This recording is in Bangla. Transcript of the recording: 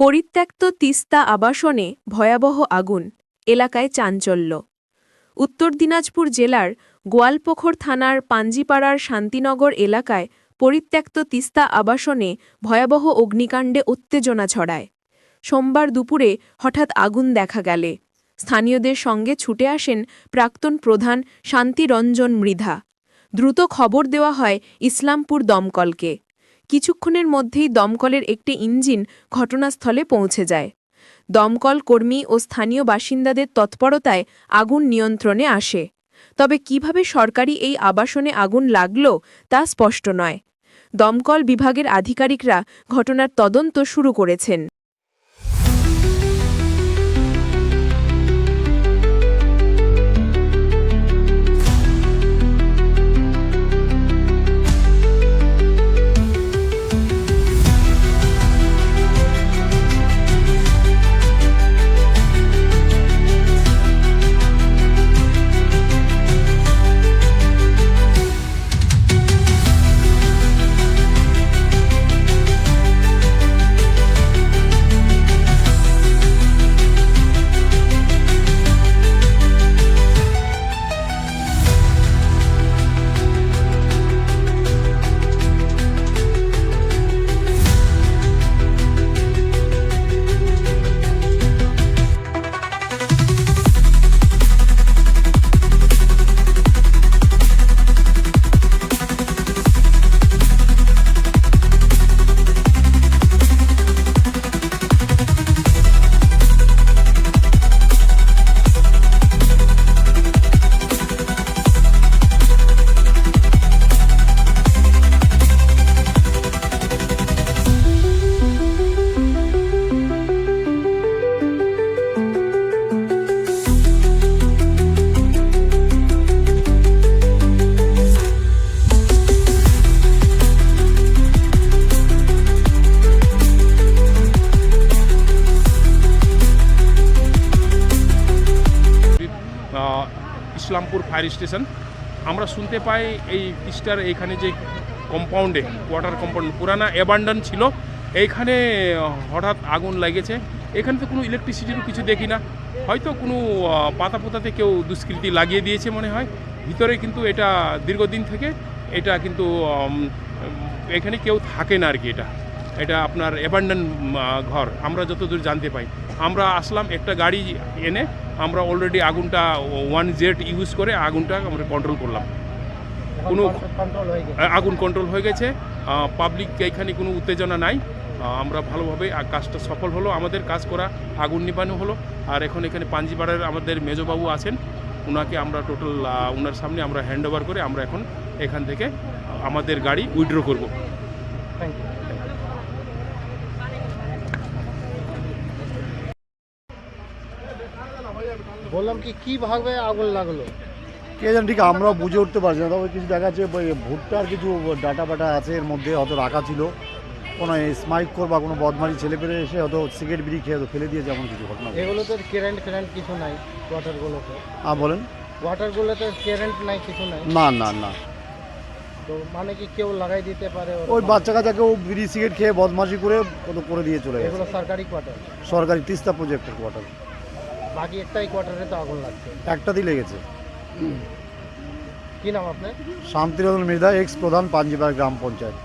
পরিত্যক্ত তিস্তা আবাসনে ভয়াবহ আগুন, এলাকায় চাঞ্চল্য। উত্তর দিনাজপুর জেলার গোয়ালপোখর থানার পাঞ্জিপাড়ার শান্তিনগর এলাকায় পরিত্যক্ত তিস্তা আবাসনে ভয়াবহ অগ্নিকাণ্ডে উত্তেজনা ছড়ায়। সোমবার দুপুরে হঠাৎ আগুন দেখা গেলে, স্থানীয়দের সঙ্গে ছুটে আসেন প্রাক্তন প্রধান শান্তিরঞ্জন মৃধা। দ্রুত খবর দেওয়া হয় ইসলামপুর দমকলকে। কিছুক্ষণের মধ্যেই দমকলের একটি ইঞ্জিন ঘটনাস্থলে পৌঁছে যায়। দমকল কর্মী ও স্থানীয় বাসিন্দাদের তৎপরতায় আগুন নিয়ন্ত্রণে আসে। তবে কীভাবে সরকারি এই আবাসনে আগুন লাগল তা স্পষ্ট নয়। দমকল বিভাগের আধিকারিকরা ঘটনার তদন্ত শুরু করেছেন। Islampur fire station. আমরা শুনতে পাই এই তিস্টার এইখানে যে কম্পাউন্ডে ওয়াটার কম্পাউন্ড পুরানা অ্যাবান্ডন ছিল। এইখানে হঠাৎ আগুন লেগেছে। এখানে তো কোনো ইলেকট্রিসিটিরও কিছু দেখি না। হয়তো কোনো পাতা পোতাতে কেউ দুষ্কৃতি লাগিয়ে দিয়েছে মনে হয়। ভিতরে কিন্তু এটা দীর্ঘদিন থেকে, এটা কিন্তু এখানে কেউ থাকে না আর কি এটা। এটা আপনার অ্যাবান্ডন ঘর। আমরা যতদূর জানতে পাই। আমরা আসলাম একটা গাড়ি এনে আমরা অলরেডি আগুনটা ওয়ান জেড ইউজ করে আগুনটা আমরা কন্ট্রোল করলাম। কোনো আগুন কন্ট্রোল হয়ে গেছে। পাবলিক এখানে কোনো উত্তেজনা নাই। আমরা ভালোভাবে কাজটা সফল হলো। আমাদের কাজ করা আগুন নিবানো হলো। আর এখন এখানে পাঞ্জিপাড়ার আমাদের মেজবাবু আছেন। ওনাকে আমরা টোটাল ওনার সামনে আমরা হ্যান্ড করে আমরা এখন এখান থেকে আমাদের গাড়ি উইথড্র করব। থ্যাংক ইউ বললাম কি কীভাবে আগুন লাগল? কে জানি ঠিক আমরাও বুঝে উঠতে পারছি না। তবে কিছু দেখা যাচ্ছে ওই ভুট্টার কিছু ডাটা বাটা আছে এর মধ্যে হয়তো রাখা ছিল। কোনো স্মাইক কর বা কোনো বদমারি ছেলে পেলে এসে হয়তো সিগারেট বিড়ি খেয়ে হয়তো ফেলে দিয়েছে এমন কিছু ঘটনা। এগুলো এগুলোতে কারেন্ট কারেন্ট কিছু নাই ওয়াটারগুলোতে হ্যাঁ বলেন। ওয়াটারগুলোতে কারেন্ট নাই কিছু নাই? না না না। তো মানে কি কেউ লাগাই দিতে পারে ওই বাচ্চা কাচ্চা কেউ বিড়ি সিগারেট খেয়ে বদমাশি করে করে দিয়ে চলে গেছে। এগুলো সরকারি কোয়ার্টার সরকারি তিস্তা প্রজেক্টের কোয়ার্টার বাকি একটাই কোয়ার্টারে তো আগুন লাগছে। একটা দিয়ে লেগেছে কি নাম আপনার? শান্তিরঞ্জন মৃধা এক্স প্রধান পাঞ্জিবার গ্রাম পঞ্চায়েত।